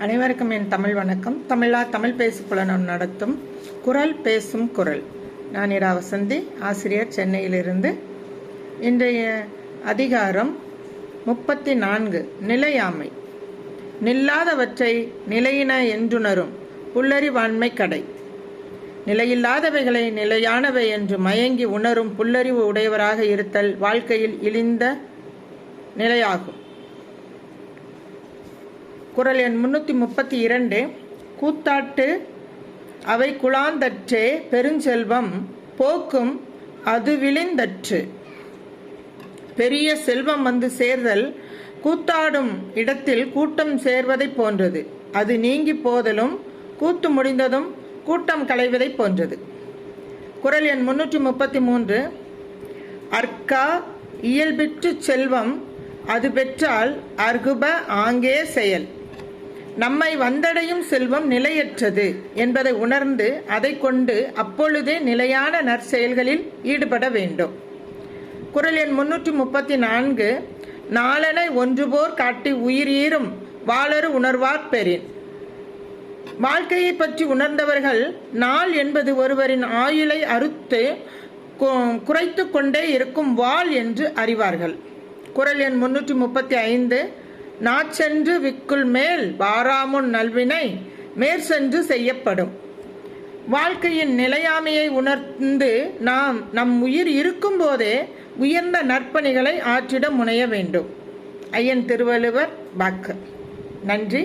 அனைவருக்கும் என் தமிழ் வணக்கம். தமிழா தமிழ் பேசு புலனம் நடத்தும் குரல் பேசும் குரல். நான் இரா வசந்தி ஆசிரியர் சென்னையிலிருந்து. இன்றைய அதிகாரம் முப்பத்தி நான்கு நிலையாமை. நில்லாதவற்றை நிலையின என்றுணரும் புல்லறிவாண்மை கடை. நிலையில்லாதவைகளை நிலையானவை என்று மயங்கி உணரும் புல்லறிவு உடையவராக இருத்தல் வாழ்க்கையில் இழிந்த நிலையாகும். குரல் எண் முன்னூற்றி முப்பத்தி இரண்டு. கூத்தாட்டு அவை குழாந்தற்றே பெருஞ்செல்வம் போக்கும் அது விழிந்தற்று பெரிய செல்வம் வந்து சேர்தல் கூத்தாடும் இடத்தில் கூட்டம் சேர்வதைப் போன்றது. அது நீங்கி போதலும் கூத்து முடிந்ததும் கூட்டம் களைவதைப் போன்றது. குரல் எண் முன்னூற்றி முப்பத்தி மூன்று. அர்க்கா இயல்பிற்று செல்வம் அது பெற்றால் அர்குப ஆங்கே செயல். நம்மை வந்தடையும் செல்வம் நிலையற்றது என்பதை உணர்ந்து அதை கொண்டு அப்பொழுதே நிலையான நற்செயல்களில் ஈடுபட வேண்டும். குரல் எண் முன்னூற்றி முப்பத்தி நான்கு நாளனை ஒன்றுபோர் காட்டி உயிரீரும் வாழறு வாளரு உணர்வார் பெறின். வாழ்க்கையை பற்றி உணர்ந்தவர்கள் நாள் என்பது ஒருவரின் ஆயுளை அறுத்து குறைத்து கொண்டே இருக்கும் வாள் என்று அறிவார்கள். குரல் எண் முன்னூற்றி முப்பத்தி ஐந்து நாச்சென்று விக்குள் மேல் வாராமுன் நல்வினை மேற்சென்று செய்யப்படும். வாழ்க்கையின் நிலையாமையை உணர்ந்து நாம் நம் உயிர் இருக்கும்போதே உயர்ந்த நற்பணிகளை ஆற்றிட முனைய வேண்டும். ஐயன் திருவள்ளுவர் பாக்கு நன்றி.